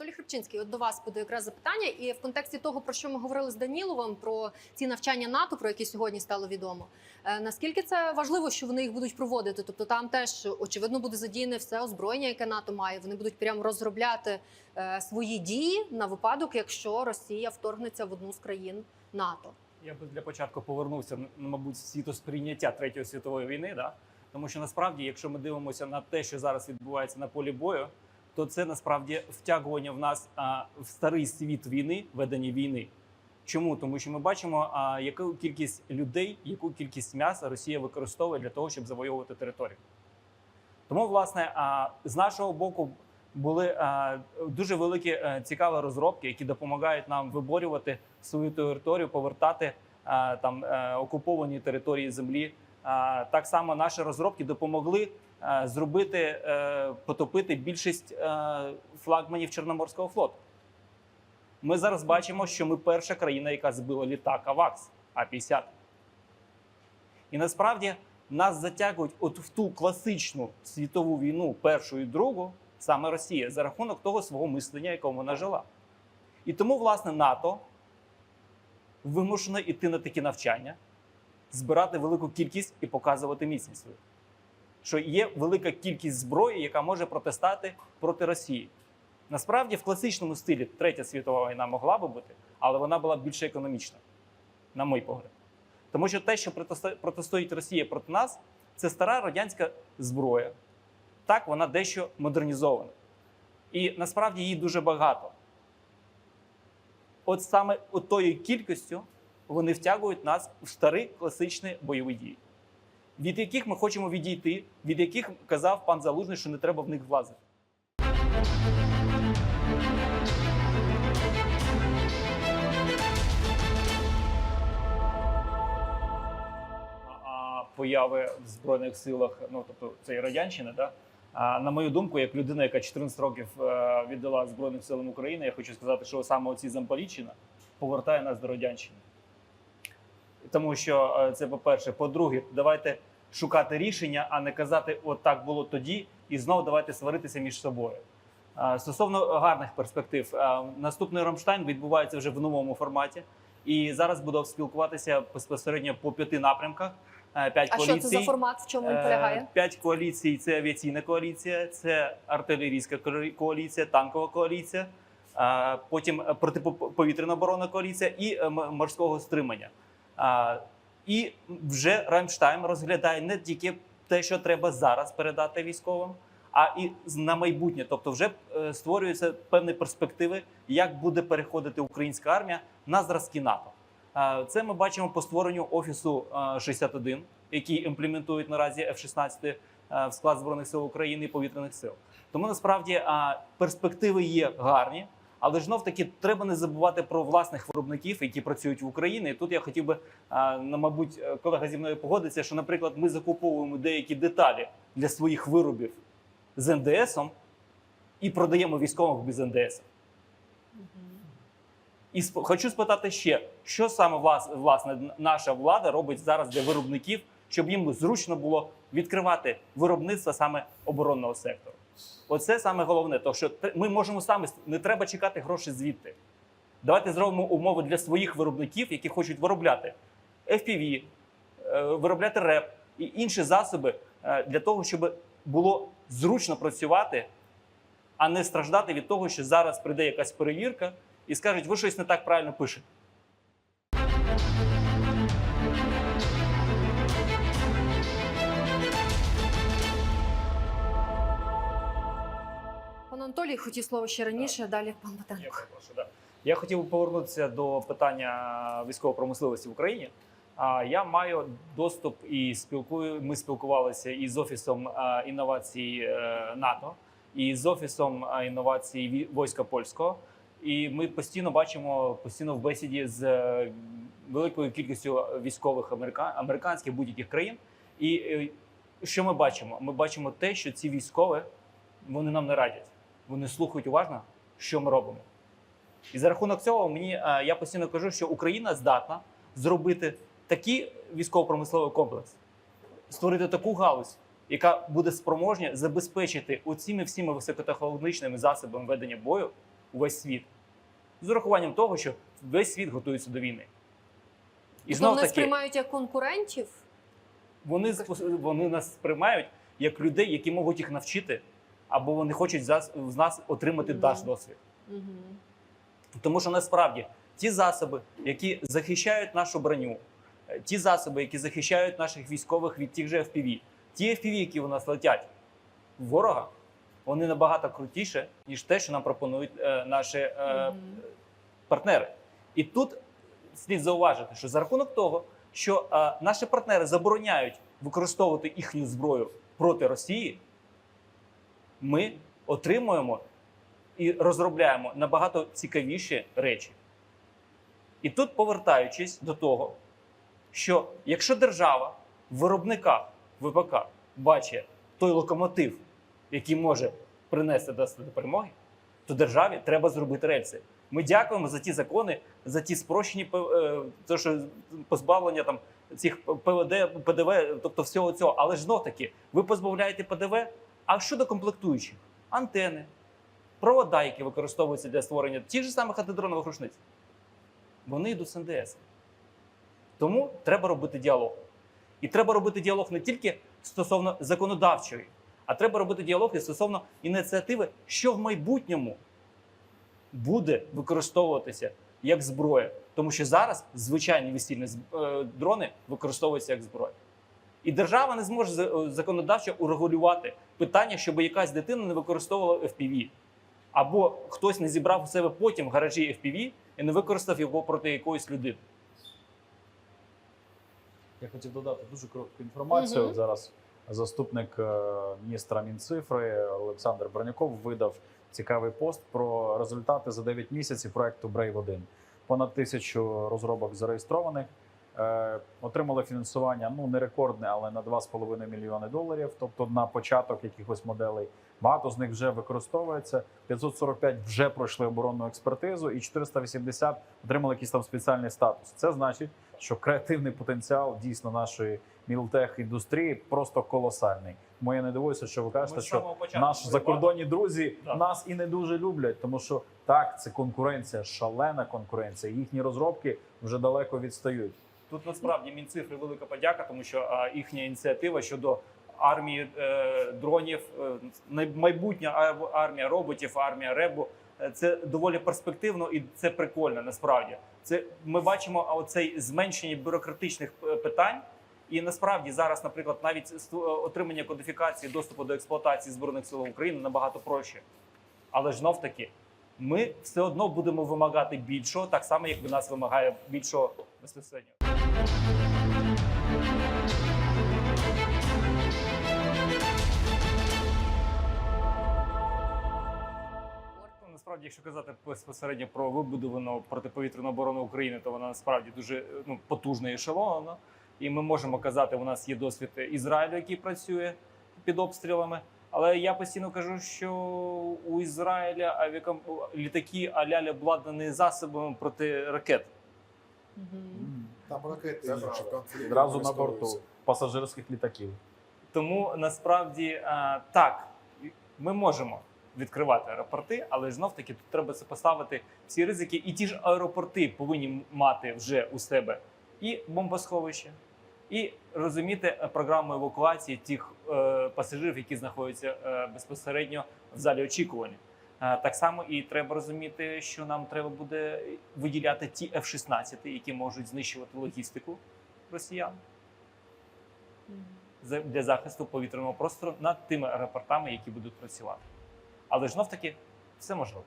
Анатолій Хрипчинський, от до вас буде якраз запитання, і в контексті того, про що ми говорили з Даніловим, про ці навчання НАТО, про які сьогодні стало відомо. Е, наскільки це важливо, що вони їх будуть проводити? Тобто там теж очевидно буде задіяне все озброєння, яке НАТО має. Вони будуть прямо розробляти е, свої дії на випадок, якщо Росія вторгнеться в одну з країн НАТО. Я би для початку повернувся м- мабуть, світосприйняття третьої світової війни, да? тому що насправді, якщо ми дивимося на те, що зараз відбувається на полі бою, то це насправді втягування в нас а, в старий світ війни, ведення війни. Чому? Тому що ми бачимо, а, яку кількість людей, яку кількість м'яса Росія використовує для того, щоб завоювати територію. Тому, власне, а, з нашого боку були а, дуже великі е, цікаві розробки, які допомагають нам виборювати свою територію, повертати а, там е, окуповані території землі. Так само наші розробки допомогли е, зробити е, потопити більшість е, флагманів Чорноморського флоту. Ми зараз бачимо, що ми перша країна, яка збила літак АВАКС А-50. І насправді нас затягують от в ту класичну світову війну, першу і другу, саме Росія, за рахунок того свого мислення, якому вона жила. І тому, власне, НАТО вимушено йти на такі навчання, збирати велику кількість і показувати міцність свою. Що є велика кількість зброї, яка може протистати проти Росії. Насправді, в класичному стилі Третя світова війна могла би бути, але вона була більше економічна, на мій погляд. Тому що те, що протисто- протистоїть Росія проти нас, це стара радянська зброя. Так, вона дещо модернізована. І насправді її дуже багато. От саме от тою кількістю вони втягують нас в старі класичні бойові дії, від яких ми хочемо відійти, від яких казав пан Залужний, що не треба в них влазити. появи в збройних силах, ну тобто це і радянщина, да? А на мою думку, як людина, яка 14 років е, віддала Збройним силам України, я хочу сказати, що саме оці Замполіччина повертає нас до радянщини. Тому що е, це по-перше. По-друге, давайте шукати рішення, а не казати, от так було тоді, і знову давайте сваритися між собою. Е, Стосовно гарних перспектив, е, наступний Рамштайн відбувається вже в новому форматі. І зараз буду спілкуватися безпосередньо по п'яти напрямках. П'ять А що це за формат? В чому він полягає? П'ять коаліцій це авіаційна коаліція, це артилерійська ко- коаліція, танкова коаліція, потім протиповітряна оборонна коаліція і морського стримання. Е, І вже Рамштайн розглядає не тільки те, що треба зараз передати військовим, а і на майбутнє. Тобто, вже е, створюються певні перспективи, як буде переходити українська армія на зразки НАТО. Е, Це ми бачимо по створенню офісу е, 61, який імплементують наразі F-16 е, в склад збройних сил України і повітряних сил. Тому насправді е, перспективи є гарні, але ж знов таки треба не забувати про власних виробників, які працюють в Україні. І тут я хотів би, на мабуть, е, колега зі мною погодиться, що, наприклад, ми закуповуємо деякі деталі для своїх виробів з НДСом і продаємо військових без НДС. І сп- хочу спитати ще, що саме влас- власне наша влада робить зараз для виробників, щоб їм зручно було відкривати виробництво саме оборонного сектору. Оце саме головне, то що ми можемо самі не треба чекати гроші звідти. Давайте зробимо умови для своїх виробників, які хочуть виробляти FPV, е, виробляти РЕП і інші засоби е, для того, щоб було зручно працювати, а не страждати від того, що зараз прийде якась перевірка і скажуть, ви щось не так правильно пишете. Анатолій хотів слово ще раніше, далі пан Я Батенко. да. Я хотів повернутися до питання військової промисловості в Україні. А я маю доступ і спілкую. Ми спілкувалися і з офісом інновацій е, НАТО, і з офісом інновацій ві- війська польського. І ми постійно бачимо постійно в бесіді з е, великою кількістю військових америка- американських будь-яких країн. І е, що ми бачимо? Ми бачимо те, що ці військові вони нам не радять. Вони слухають уважно, що ми робимо. І за рахунок цього мені е, я постійно кажу, що Україна здатна зробити такий військово-промисловий комплекс, створити таку галузь, яка буде спроможня забезпечити оціми всіми високотехнологічними засобами ведення бою увесь світ. З урахуванням того, що весь світ готується до війни. І Тобто знов вони сприймають як конкурентів. вони, вони нас сприймають як людей, які можуть їх навчити, або вони хочуть з нас отримати Мгм. наш досвід. Угу. Тому що насправді ті засоби, які захищають нашу броню, е, ті засоби, які захищають наших військових від тих же FPV, ті FPV, які у нас летять в ворога, вони набагато крутіше, ніж те, що нам пропонують е, наші е, Мгм. партнери. І тут слід зауважити, що за рахунок того, що е, наші партнери забороняють використовувати їхню зброю проти Росії, ми отримуємо і розробляємо набагато цікавіші речі. І тут, повертаючись до того, що якщо держава в виробниках ВПК бачить той локомотив, який може принести до перемоги, то державі треба зробити рельси. Ми дякуємо за ті закони, за ті спрощені е, що позбавлення там цих ПВД, ПДВ, тобто всього цього. Але ж знов таки, ви позбавляєте ПДВ. А щодо комплектуючих, антени, провода, які використовуються для створення тих же самих антидронових рушниць, вони йдуть з НДС. Тому треба робити діалог. І треба робити діалог не тільки стосовно законодавчої, а треба робити діалог і стосовно ініціативи, що в майбутньому буде використовуватися як зброя. Тому що зараз звичайні весільні е, дрони використовуються як зброя. І держава не зможе е, законодавчо урегулювати питання, щоб якась дитина не використовувала FPV. Або хтось не зібрав у себе потім в гаражі FPV і не використав його проти якоїсь людини. Я хотів додати дуже коротку інформацію. Мгм. Зараз заступник е, міністра Мінцифри Олександр Броняков видав цікавий пост про результати за 9 місяців проекту Brave 1 Понад тисячу розробок зареєстрованих. Е, Отримали фінансування ну не рекордне, але на 2,5 мільйони доларів. Тобто на початок якихось моделей. Багато з них вже використовується. 545 вже пройшли оборонну експертизу, і 480 отримали якийсь там спеціальний статус. Це значить, що креативний потенціал дійсно нашої мілтех індустрії просто колосальний. Тому я не дивуюся, що ви кажете, Ми що наші закордонні друзі Так. нас і не дуже люблять, тому що так, це конкуренція, шалена конкуренція. Їхні розробки вже далеко відстають. Тут насправді Мінцифри велика подяка, тому що їхня ініціатива щодо армії е, дронів, е, майбутня армія роботів, армія ребу. е, Це доволі перспективно і це прикольно. Насправді, це ми бачимо оцей зменшення бюрократичних питань. І насправді зараз, наприклад, навіть отримання кодифікації доступу до експлуатації збройних сил України набагато проще. Але ж таки, ми все одно будемо вимагати більшого, так само як від нас вимагає більшого безпосередньо. Насправді, якщо казати безпосередньо про вибудовану протиповітряну оборону України, то вона насправді дуже ну, потужна і ешелонована. І ми можемо казати, у нас є досвід Ізраїлю, який працює під обстрілами. Але я постійно кажу, що у Ізраїля авіаком... літаки аля обладнані засобами проти ракет. Угм. Там ракети Це інші в Одразу на борту пасажирських літаків. Тому насправді а, так, ми можемо відкривати аеропорти, але знов таки тут треба це поставити всі ризики. І ті ж аеропорти повинні мати вже у себе і бомбосховище, і розуміти е, програму евакуації тих е, пасажирів, які знаходяться е, безпосередньо в залі очікування. Так само і треба розуміти, що нам треба буде виділяти ті F-16, які можуть знищувати логістику росіян для захисту повітряного простору над тими аеропортами, які будуть працювати. Але знов таки все можливо.